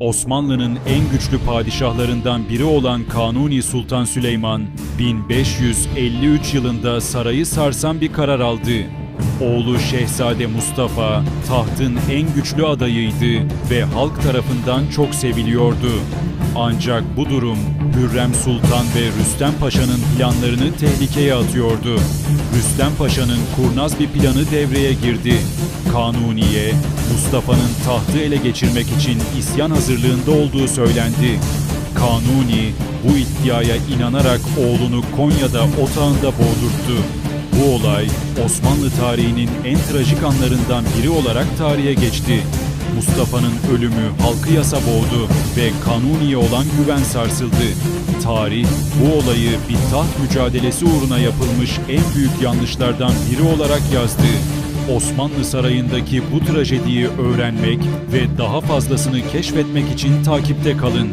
Osmanlı'nın en güçlü padişahlarından biri olan Kanuni Sultan Süleyman, 1553 yılında sarayı sarsan bir karar aldı. Oğlu Şehzade Mustafa tahtın en güçlü adayıydı ve halk tarafından çok seviliyordu. Ancak bu durum Hürrem Sultan ve Rüstem Paşa'nın planlarını tehlikeye atıyordu. Rüstem Paşa'nın kurnaz bir planı devreye girdi. Kanuni'ye Mustafa'nın tahtı ele geçirmek için isyan hazırlığında olduğu söylendi. Kanuni bu iddiaya inanarak oğlunu Konya'da otağında boğdurttu. Bu olay Osmanlı tarihinin en trajik anlarından biri olarak tarihe geçti. Mustafa'nın ölümü halkı yasa boğdu ve Kanuni'ye olan güven sarsıldı. Tarih bu olayı bir taht mücadelesi uğruna yapılmış en büyük yanlışlardan biri olarak yazdı. Osmanlı Sarayı'ndaki bu trajediyi öğrenmek ve daha fazlasını keşfetmek için takipte kalın.